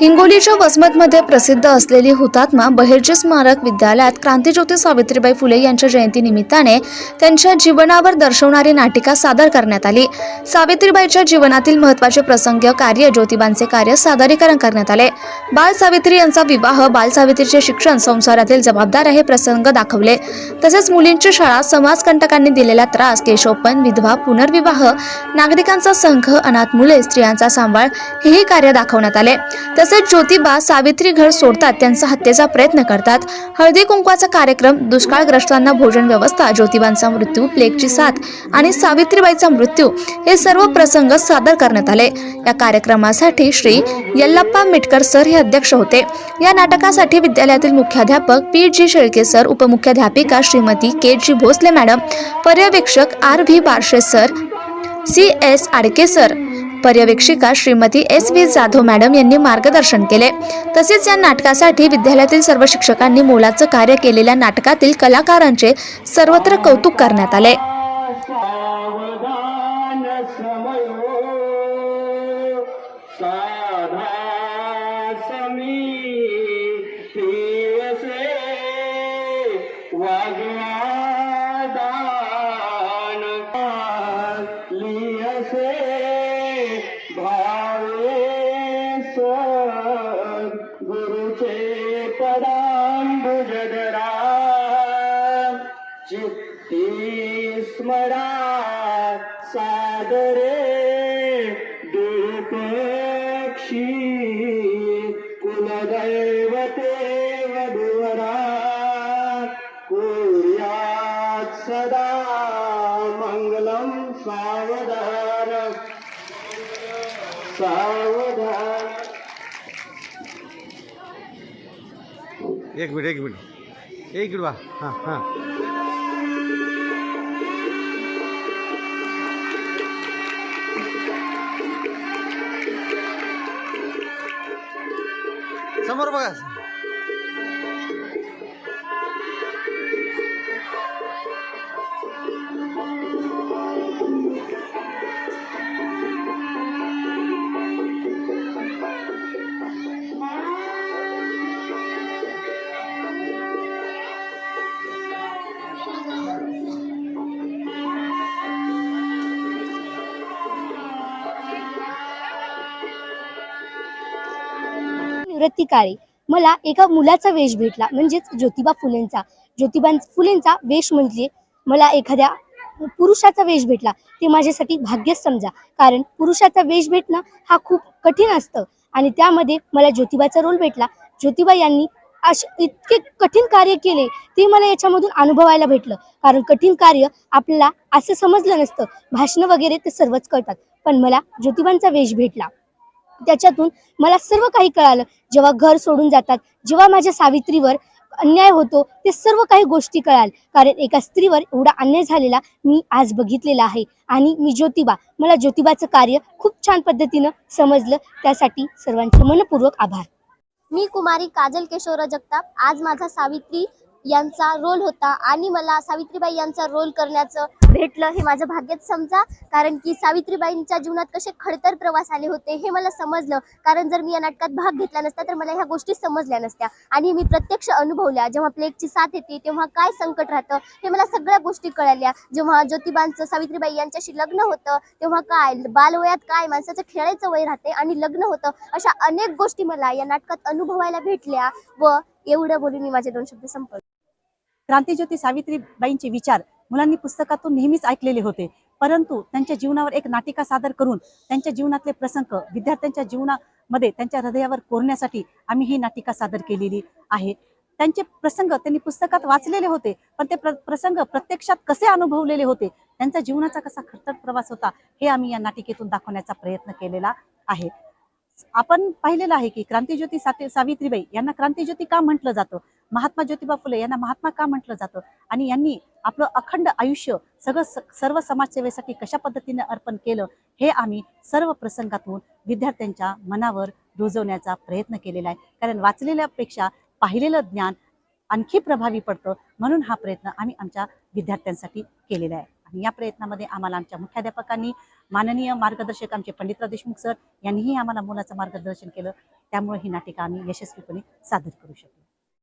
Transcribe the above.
हिंगोलीच्या वसमतमध्ये प्रसिद्ध असलेली हुतात्मा बहिर्जी स्मारक विद्यालयात क्रांतीज्योती सावित्रीबाई फुले यांच्या जयंतीनिमित्ताने त्यांच्या जीवनावर दर्शवणारी नाटिका सादर करण्यात आली. सावित्रीबाईच्या जीवनातील महत्त्वाचे प्रसंग कार्य ज्योतिबांचे कार्य सादरीकरण करण्यात आले. बाल सावित्री यांचा विवाह बाल सावित्रीचे शिक्षण संसारातील जबाबदार हे प्रसंग दाखवले. तसेच मुलींची शाळा समाजकंटकांनी दिलेला त्रास केशोपन विधवा पुनर्विवाह नागरिकांचा संघ अनाथ मुले स्त्रियांचा सांभाळ हेही कार्य दाखवण्यात आले. तसेच ज्योतिबा सावित्री घर सोडतात. त्यांचा हत्येचा प्रयत्न करतात. हळदी कुंकवाचा कार्यक्रम दुष्काळग्रस्तांना भोजन व्यवस्था ज्योतिबांचा मृत्यू प्लेगची साथ आणि सावित्रीबाईचा मृत्यू हे सर्व प्रसंग सादर करण्यात आले. या कार्यक्रमासाठी श्री यल्लप्पा मिटकर सर हे अध्यक्ष होते. या नाटकासाठी विद्यालयातील मुख्याध्यापक P G Shelke sir उपमुख्याध्यापिका Shrimati K G Bhosale madam पर्यवेक्षक R V Barshe sir C S Adke sir पर्यवेक्षिका Shrimati S V Jadhav madam यांनी मार्गदर्शन केले. तसेच या नाटकासाठी विद्यालयातील सर्व शिक्षकांनी मोलाचं कार्य केलेल्या नाटकातील कलाकारांचे सर्वत्र कौतुक करण्यात आले. साधा समी सादरे दुर्पक्षी कुलदैवते वधुवरा कुर्यात् सदा मङ्गलं सावधान। सावधान। एक मिनिट एक मिनिट। एक मिनिट वा हां हां। নম্বর বাগান बघा निवृत्तीकाळी मला एका मुलाचा वेश भेटला म्हणजेच ज्योतिबा फुलेंचा. ज्योतिबा फुलेंचा वेश म्हणजे मला एखाद्या पुरुषाचा वेश भेटला. ते माझ्यासाठी भाग्यच समजा. कारण पुरुषाचा वेश भेटणं हा खूप कठीण असतं. आणि त्यामध्ये मला ज्योतिबाचा रोल भेटला. ज्योतिबा यांनी असे इतके कठीण कार्य केले ते मला याच्यामधून अनुभवायला भेटलं. कारण कठीण कार्य आपल्याला असं समजलं नसतं. भाषणं वगैरे ते सर्वच कळतात. पण मला ज्योतिबांचा वेश भेटला. त्याच्यातून मला सर्व काही कळालं. जेव्हा घर सोडून जातात जेव्हा माझ्या सावित्रीवर अन्याय होतो ते सर्व काही गोष्टी कळाल. कारण एका स्त्रीवर एवढा अन्याय झालेला मी आज बघितलेला आहे. आणि मी ज्योतिबा मला ज्योतिबाचं कार्य खूप छान पद्धतीनं समजलं. त्यासाठी सर्वांचे मनपूर्वक आभार. मी कुमारी काजल किशोर जगताप. आज माझा सावित्री यांचा रोल होता. आणि मला सावित्रीबाई यांचा रोल करण्याचं भेटलं हे माझं भाग्यच समजा. कारण की सावित्रीबाईंच्या जीवनात कसे खडतर प्रवास आले होते हे मला समजलं. कारण जर मी या नाटकात भाग घेतला नसता तर मला ह्या गोष्टी समजल्या नसत्या. आणि मी प्रत्यक्ष अनुभवल्या. जेव्हा प्लेगची साथ येते तेव्हा काय संकट राहतं हे मला सगळ्या गोष्टी कळाल्या. जेव्हा ज्योतिबांचं सावित्रीबाई यांच्याशी लग्न होतं तेव्हा काय बालवयात काय माणसाचं खेळायचं वय राहते आणि लग्न होतं अशा अनेक गोष्टी मला या नाटकात अनुभवायला भेटल्या व एवढं बोलून मी माझे दोन शब्द संपवले क्रांतीज्योती सावित्रीबाईंचे विचार मुलांनी पुस्तकातून नेहमीच ऐकलेले होते. परंतु त्यांच्या जीवनावर एक नाटिका सादर करून त्यांच्या जीवनातले प्रसंग विद्यार्थ्यांच्या जीवनामध्ये त्यांच्या हृदयावर कोरण्यासाठी आम्ही ही नाटिका सादर केलेली आहे. त्यांचे प्रसंग त्यांनी पुस्तकात वाचलेले होते पण ते प्र प्रसंग प्रत्यक्षात कसे अनुभवलेले होते त्यांचा जीवनाचा कसा खरतर प्रवास होता हे आम्ही या नाटिकेतून दाखवण्याचा प्रयत्न केलेला आहे. आपण पाहिलेलं आहे की क्रांतीज्योती सावित्रीबाई यांना क्रांतीज्योती का म्हटलं जातं? महात्मा ज्योतिबा फुले यांना महात्मा का म्हटलं जातं? आणि यांनी आपलं अखंड आयुष्य सगळं सर्व समाजसेवेसाठी कशा पद्धतीने अर्पण केलं? हे आम्ही सर्व प्रसंगातून विद्यार्थ्यांच्या मनावर रुजवण्याचा प्रयत्न केलेला आहे. कारण वाचलेल्यापेक्षा पाहिलेलं ज्ञान आणखी प्रभावी पडतं म्हणून हा प्रयत्न आम्ही आमच्या विद्यार्थ्यांसाठी केलेला आहे. आणि या प्रयत्नामध्ये आम्हाला आमच्या मुख्याध्यापकांनी माननीय मार्गदर्शक आमचे पंडितराव देशमुख सर यांनीही आम्हाला मुलाचं मार्गदर्शन केलं. त्यामुळे ही नाटिका आम्ही यशस्वीपणे सादर करू शकलो.